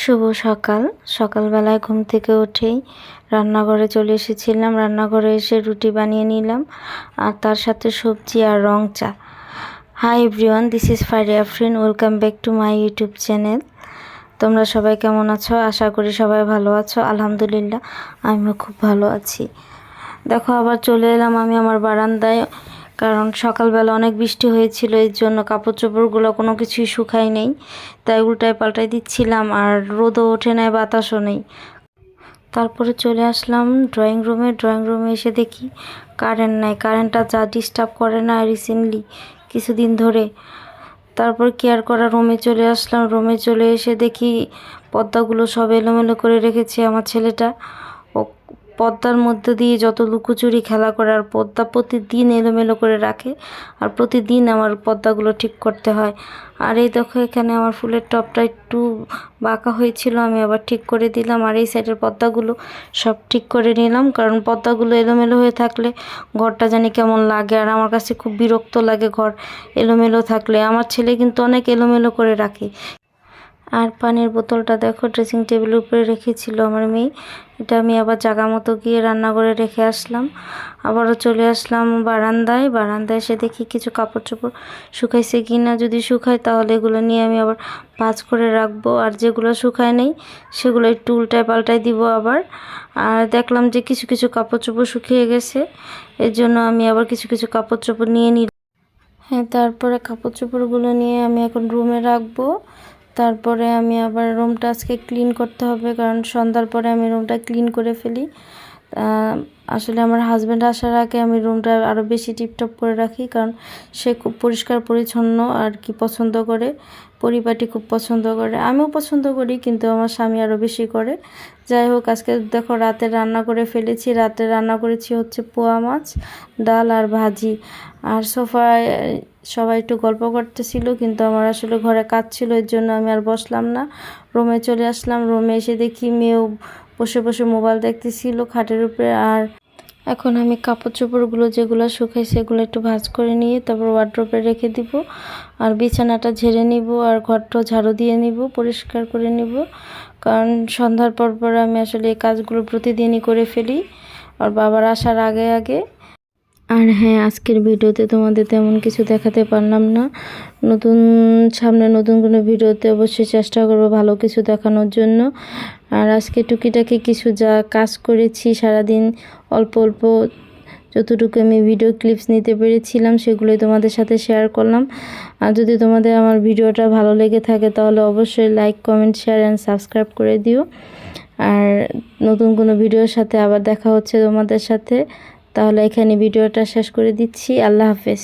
শুভ সকাল। সকালবেলায় ঘুম থেকে উঠেই রান্নাঘরে চলে এসেছিলাম। রান্নাঘরে এসে রুটি বানিয়ে নিলাম আর তার সাথে সবজি আর রং চা। Hi everyone this is Fari Afrin welcome back to my YouTube channel তোমরা সবাই কেমন আছো? আশা করি সবাই ভালো আছো। আলহামদুলিল্লাহ, আমিও খুব ভালো আছি। দেখো, আবার চলে এলাম আমি আমার বারান্দায়। কারণ সকালবেলা অনেক বৃষ্টি হয়েছিল, এর জন্য কাপড় চোপড়গুলো কোনো কিছুই শুকাই নেই। তাই উল্টায় পাল্টাই দিচ্ছিলাম আর রোদও ওঠে নাই বাতাসও নেই। তারপরে চলে আসলাম ড্রয়িং রুমে ড্রয়িং রুমে এসে দেখি কারেন্ট নাই। কারেন্টটা যা ডিস্টার্ব করে না রিসেন্টলি কিছুদিন ধরে। তারপর কেয়ার করা রুমে চলে আসলাম। রুমে চলে এসে দেখি পর্দাগুলো সব এলোমেলো করে রেখেছে আমার ছেলেটা। পর্দার মধ্যে দিয়ে যত লুকোচুরি খেলা করে আর পদ্মা প্রতিদিন এলোমেলো করে রাখে আর প্রতিদিন আমার পর্দাগুলো ঠিক করতে হয়। আর এই দেখো এখানে আমার ফুলের টপটা একটু বাঁকা হয়েছিল, আমি আবার ঠিক করে দিলাম। আর এই সাইডের পর্দাগুলো সব ঠিক করে নিলাম, কারণ পর্দাগুলো এলোমেলো হয়ে থাকলে ঘরটা জানি কেমন লাগে। আর আমার কাছে খুব বিরক্ত লাগে ঘর এলোমেলো থাকলে। আমার ছেলে কিন্তু অনেক এলোমেলো করে রাখে। আর পানির বোতলটা দেখো ড্রেসিং টেবিলের উপরে রেখেছিল আমার মেয়ে। এটা আমি আবার জাগা মতো গিয়ে রান্না করে রেখে আসলাম। আবারও চলে আসলাম বারান্দায়। বারান্দায় এসে দেখি কিছু কাপড় চোপড় শুকাইছে কি না যদি শুকায় তাহলে এগুলো নিয়ে আমি আবার পাঁচ করে রাখব। আর যেগুলো শুকায় নেই, সেগুলো একটু উল্টায় পাল্টায় দিব আবার। আর দেখলাম যে কিছু কিছু কাপড় চোপড় শুকিয়ে গেছে। এর জন্য আমি আবার কিছু কিছু কাপড় চোপড় নিয়ে নিই হ্যাঁ তারপরে কাপড় চোপড়গুলো নিয়ে আমি এখন রুমে রাখব। তারপরে আমি আবার রুমটা আজকে ক্লিন করতে হবে, কারণ সন্ধ্যার পরে আমি রুমটা ক্লিন করে ফেলি। আসলে আমার হাজব্যান্ড আসার আগে আমি রুমটা আরও বেশি টিপটপ করে রাখি, কারণ সে খুব পরিষ্কার, পরিচ্ছন্ন আর কি পছন্দ করে। পরিপাটি খুব পছন্দ করে। আমিও পছন্দ করি, কিন্তু আমার স্বামী আরও বেশি করে। যাই হোক, আজকে দেখো রাতে রান্না করে ফেলেছি। রাতে রান্না করেছি হচ্ছে পোয়া মাছ, ডাল আর ভাজি। আর সোফায় সবাই একটু গল্প করতেছিল, কিন্তু আমার আসলে ঘরে কাজ ছিল, এর জন্য আমি আর বসলাম না। রুমে চলে আসলাম। রুমে এসে দেখি মেয়েও বসে বসে মোবাইল দেখতেছিল খাটের উপরে, আর এখন আমি কাপড় চোপড়গুলো যেগুলো শুকাই সেগুলো একটু ভাজ করে নিয়ে তারপর ওয়ার্ড্রপে রেখে দিব। আর বিছানাটা ঝেড়ে নিব আর ঘরটা ঝাড়ু দিয়ে নিব, পরিষ্কার করে নিব। কারণ সন্ধ্যার পর পর আমি আসলে এই কাজগুলো প্রতিদিনই করে ফেলি, আর বাবার আসার আগে আগে। আর হ্যাঁ আজকের ভিডিওতে তোমাদের তেমন কিছু দেখাতে পারলাম না। নতুন, সামনে নতুন কোনো ভিডিওতে অবশ্যই চেষ্টা করব ভালো কিছু দেখানোর জন্য। আর আজকে টুকিটাকি কিছু যা কাজ করেছি, সারাদিন অল্প অল্প যতটুকু আমি ভিডিও ক্লিপস নিতে পেরেছিলাম, সেগুলোই তোমাদের সাথে শেয়ার করলাম। আর যদি তোমাদের আমার ভিডিওটা ভালো লেগে থাকে, তাহলে অবশ্যই like comment share and subscribe করে দিও। আর নতুন কোনো ভিডিওর সাথে আবার দেখা হচ্ছে তোমাদের সাথে, তাহলে এখানে ভিডিওটা শেষ করে দিচ্ছি। আল্লাহ হাফেজ।